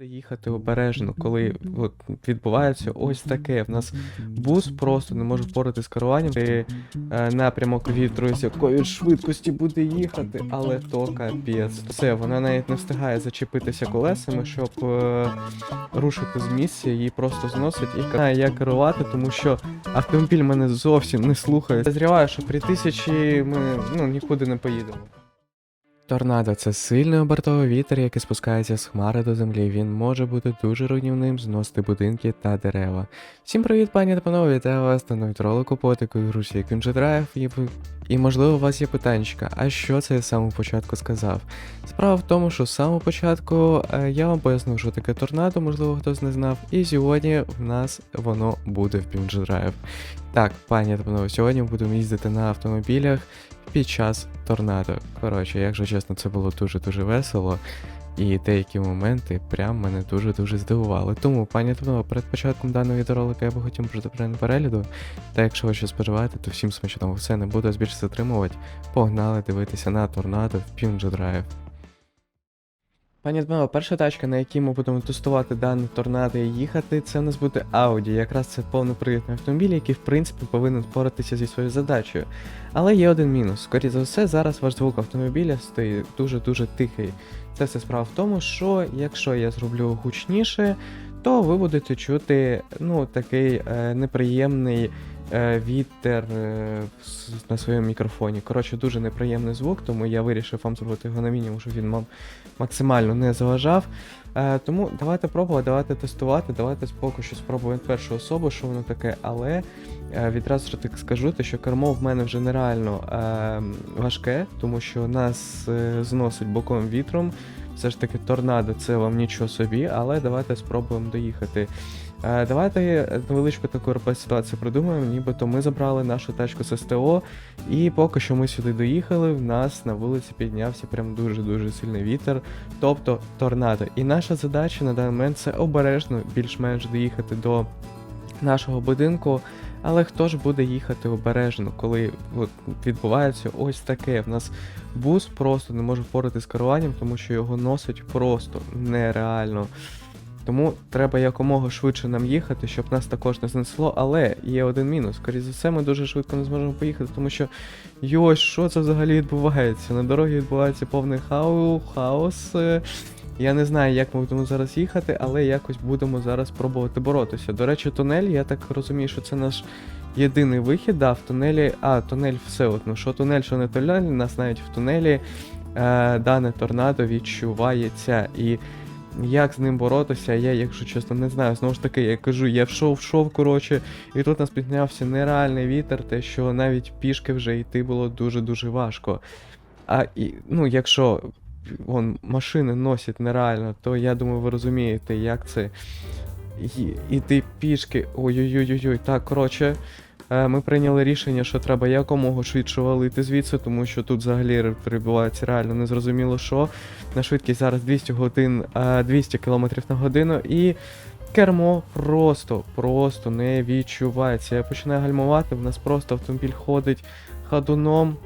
Їхати обережно, коли от, відбувається ось таке. В нас бус просто не може впорати з керуванням. І, е, напрямок вітру, з якої швидкості буде їхати, але то капець. Все, вона навіть не встигає зачепитися колесами, щоб е, рушити з місця, її просто зносить і знає, як керувати, тому що автомобіль мене зовсім не слухає. Зріваю, що при тисячі ми ну, нікуди не поїдемо. Торнадо це сильний обертовий вітер, який спускається з хмари до землі. Він може бути дуже руйнівним, зносити будинки та дерева. Всім привіт, пані та панове, вітаю вас на новій ролику по такої груші Драйв. І, і можливо у вас є питаннячка, а що це я з самого початку сказав? Справа в тому, що з самого початку е, я вам пояснив, що таке торнадо, можливо, хтось не знав. І сьогодні в нас воно буде в Кінджи Драйв. Так, пані та панове, сьогодні будемо їздити на автомобілях під час торнадо. Коротше, якщо чесно, це було дуже-дуже весело. І деякі моменти прям мене дуже-дуже здивували. Тому, пані та перед початком даного відеоролика я би хотів бути перегляду. Та якщо ви щось споживаєте, то всім смачного все не буду більше затримувати. Погнали дивитися на торнадо в Пюнджо Драйв. Пані Дмило, перша тачка, на якій ми будемо тестувати дане торнадо і їхати, це у нас буде Audi. Якраз це повнопривідний автомобіль, який в принципі повинен впоратися зі своєю задачею. Але є один мінус. Скоріше за все, зараз ваш звук автомобіля стоїть дуже-дуже тихий. Це все справа в тому, що якщо я зроблю гучніше, то ви будете чути ну, такий е, неприємний вітер е, на своєму мікрофоні. Коротше, дуже неприємний звук, тому я вирішив вам зробити його на мінімум, щоб він вам максимально не заважав. Е, тому давайте пробувати, давайте тестувати, давайте поки що спробуємо першу особу, що воно таке, але е, відразу так скажу, що кермо в мене вже нереально е, важке, тому що нас е, зносить боковим вітром. Все ж таки торнадо це вам нічого собі, але давайте спробуємо доїхати. Е, давайте невеличку таку ситуацію придумаємо, нібито ми забрали нашу тачку з СТО, і поки що ми сюди доїхали, в нас на вулиці піднявся прям дуже-дуже сильний вітер, тобто торнадо. І наша задача на даний момент це обережно більш-менш доїхати до нашого будинку. Але хто ж буде їхати обережно, коли от, відбувається ось таке? В нас бус просто не може впорати з керуванням, тому що його носить просто нереально. Тому треба якомога швидше нам їхати, щоб нас також не знесло. Але є один мінус. Скоріше за все, ми дуже швидко не зможемо поїхати, тому що йой, що це взагалі відбувається? На дорогі відбувається повний хау, хаос. Я не знаю, як ми будемо зараз їхати, але якось будемо зараз пробувати боротися. До речі, тунель, я так розумію, що це наш єдиний вихід. Да, в тунелі. А, тунель все одно. Що тунель, що не тунель, нас навіть в тунелі е, дане торнадо відчувається. І як з ним боротися, я, якщо чесно, не знаю. Знову ж таки, я кажу, я вшов, вшов, коротше, і тут нас піднявся нереальний вітер, те, що навіть пішки вже йти було дуже-дуже важко. А і, ну, якщо вон, машини носять нереально, то я думаю, ви розумієте, як це і- іти пішки. Ой-ой-ой-ой. Так, коротше, ми прийняли рішення, що треба якомога швидше валити звідси, тому що тут взагалі перебувається реально незрозуміло що. На швидкість зараз 200 годин, е, 200 км на годину і. Кермо просто, просто не відчувається. Я починаю гальмувати, в нас просто автомобіль ходить ходуном.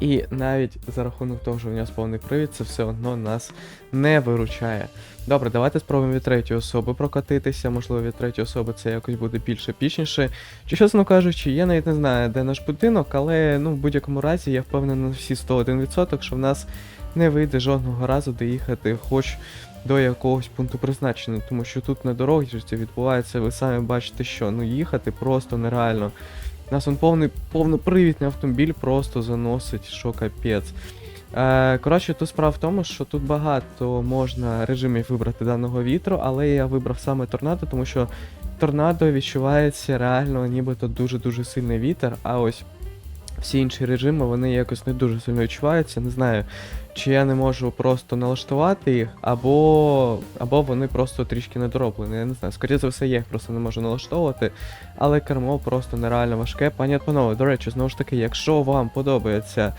І навіть за рахунок того, що у нього повний привід, це все одно нас не виручає. Добре, давайте спробуємо від третьої особи прокатитися. Можливо, від третьої особи це якось буде більше пічніше. Чи чесно кажучи, я навіть не знаю, де наш будинок, але ну в будь-якому разі я впевнений на всі 101%, що в нас не вийде жодного разу доїхати хоч до якогось пункту призначення, тому що тут на дорозі відбувається, ви самі бачите, що ну їхати просто нереально. Нас он повний повнопривідний автомобіль просто заносить, що капець. Е, коротше, тут справа в тому, що тут багато можна режимів вибрати даного вітру, але я вибрав саме торнадо, тому що торнадо відчувається реально нібито дуже-дуже сильний вітер, а ось всі інші режими вони якось не дуже сильно відчуваються. Не знаю, чи я не можу просто налаштувати їх, або, або вони просто трішки недороблені. Я не знаю. Скоріше за все, я їх просто не можу налаштовувати, але кермо просто нереально важке. Пані панове, до речі, знову ж таки, якщо вам подобається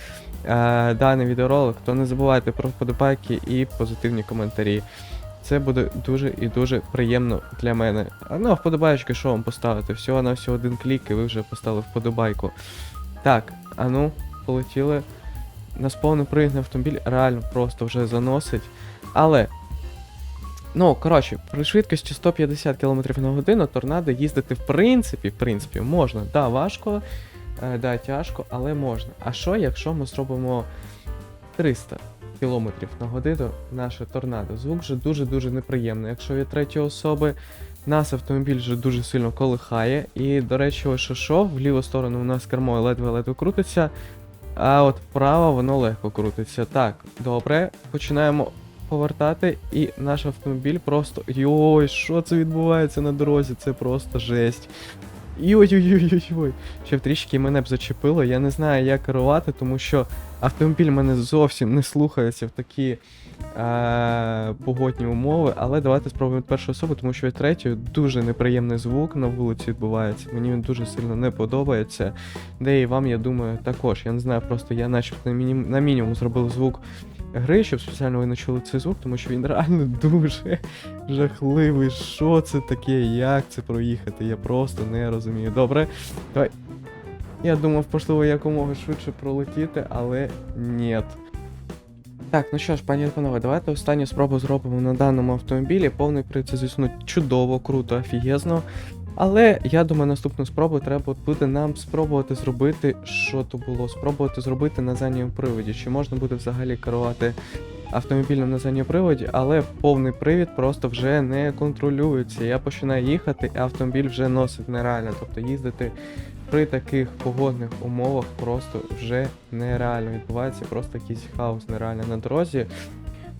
е, даний відеоролик, то не забувайте про вподобайки і позитивні коментарі. Це буде дуже і дуже приємно для мене. А ну, а вподобайки, що вам поставити? Всього на всього один клік, і ви вже поставили вподобайку. Так, а ну, полетіли. Нас повнопривідний автомобіль реально просто вже заносить. Але Ну, коротше, при швидкості 150 км на годину торнадо їздити в принципі, в принципі, можна. Да, важко, е, да, тяжко, але можна. А що, якщо ми зробимо 300 км на годину наше торнадо? Звук же дуже-дуже неприємний. Якщо від третьої особи нас автомобіль вже дуже сильно колихає. І, до речі, ось що, в ліву сторону у нас кермо ледве-ледве крутиться, а от вправо воно легко крутиться. Так, добре, починаємо повертати, і наш автомобіль просто. Йой, що це відбувається на дорозі? Це просто жесть. Йой-йой-йой-йой. Ще трішки мене б зачепило. Я не знаю, як керувати, тому що автомобіль мене зовсім не слухається в такі е- погодні умови. Але давайте спробуємо від першої особи, тому що від третьої дуже неприємний звук на вулиці відбувається. Мені він дуже сильно не подобається. Де і вам, я думаю, також. Я не знаю, просто я начебто на мінімум зробив звук гри, щоб спеціально ви цей звук, тому що він реально дуже жахливий. Що це таке? Як це проїхати? Я просто не розумію. Добре, давай. Я думав, можливо, якомога швидше пролетіти, але ні. Так, ну що ж, пані панове, давайте останню спробу зробимо на даному автомобілі. Повний привід це, звісно, чудово, круто, офігезно. Але я думаю, наступну спробу треба буде нам спробувати зробити, що то було, спробувати зробити на задньому приводі. Чи можна буде взагалі керувати автомобілем на задньому приводі, але повний привід просто вже не контролюється. Я починаю їхати, а автомобіль вже носить нереально. Тобто їздити при таких погодних умовах просто вже нереально відбувається, просто якийсь хаос нереально на дорозі.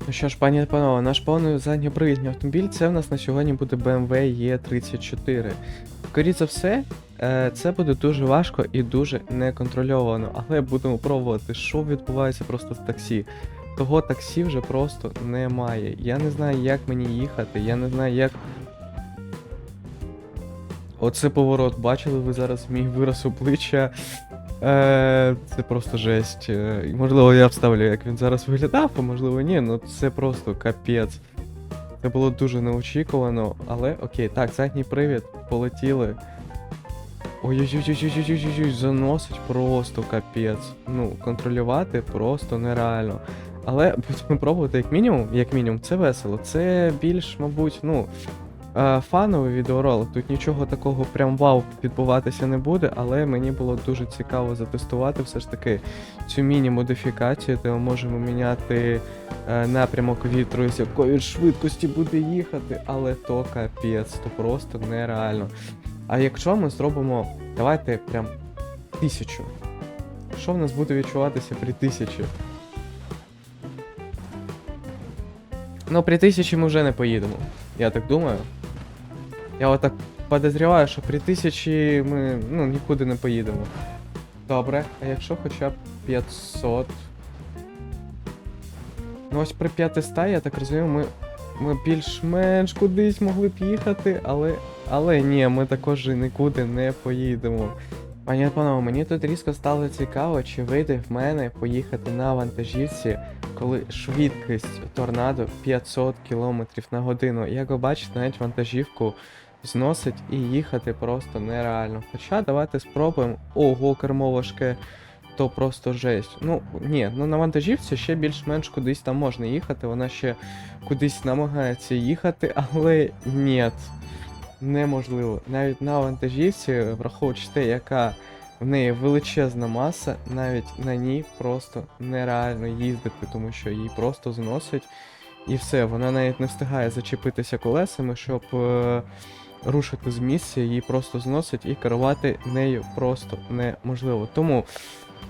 Ну що ж, пані та панове, наш повний задньопривідний автомобіль це в нас на сьогодні буде BMW E34. Скоріше за все, е, це буде дуже важко і дуже неконтрольовано, але будемо пробувати, що відбувається просто в таксі. Того таксі вже просто немає. Я не знаю, як мені їхати, я не знаю, як. Оце поворот, бачили ви зараз мій вираз обличчя. Е, це просто жесть. Е, можливо, я вставлю, як він зараз виглядав, а можливо ні, ну це просто капець. Це було дуже неочікувано, але окей, так, задній привід, полетіли. Ой-ой-ой-ой-ой-ой-ой, заносить просто капець. Ну, контролювати просто нереально. Але будемо пробувати як мінімум, як мінімум, це весело. Це більш, мабуть, ну. Е, Фановий відеоролик, тут нічого такого прям вау відбуватися не буде, але мені було дуже цікаво затестувати все ж таки цю міні-модифікацію, де ми можемо міняти е, напрямок вітру, з якої швидкості буде їхати, але то капець, то просто нереально. А якщо ми зробимо, давайте прям тисячу. Що в нас буде відчуватися при тисячі? Ну, при тисячі ми вже не поїдемо. Я так думаю. Я отак подозріваю, що при тисячі ми ну, нікуди не поїдемо. Добре, а якщо хоча б 500. Ну ось при 500, я так розумію, ми, ми більш-менш кудись могли б їхати, але. Але ні, ми також нікуди не поїдемо. Пані панове, мені тут різко стало цікаво, чи вийде в мене поїхати на вантажівці, коли швидкість торнадо 500 км на годину. Як ви бачите, навіть вантажівку зносить і їхати просто нереально. Хоча давайте спробуємо. Ого, кермо важке, то просто жесть. Ну, ні, ну на вантажівці ще більш-менш кудись там можна їхати, вона ще кудись намагається їхати, але ні. Неможливо. Навіть на вантажівці, враховуючи те, яка в неї величезна маса, навіть на ній просто нереально їздити, тому що її просто зносить. І все, вона навіть не встигає зачепитися колесами, щоб е, рушити з місця, її просто зносить і керувати нею просто неможливо. Тому,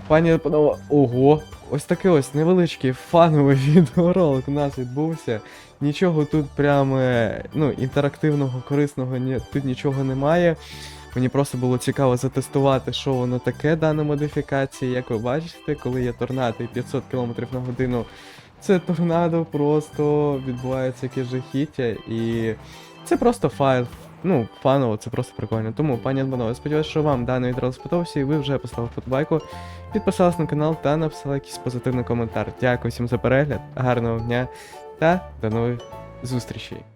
пані панове, ого, ось такий ось невеличкий фановий відеоролик у нас відбувся. Нічого тут прям е, ну, інтерактивного, корисного ні, тут нічого немає. Мені просто було цікаво затестувати, що воно таке дана модифікація. Як ви бачите, коли є торнадо і 500 км на годину, це торнадо просто відбувається якесь жахіття. І це просто файл. Ну, фаново, це просто прикольно. Тому, пані Альбанове, сподіваюся, що вам даний відео сподобався і ви вже поставили подбайку, підписались на канал та написали якийсь позитивний коментар. Дякую всім за перегляд, гарного дня та до нових зустрічей.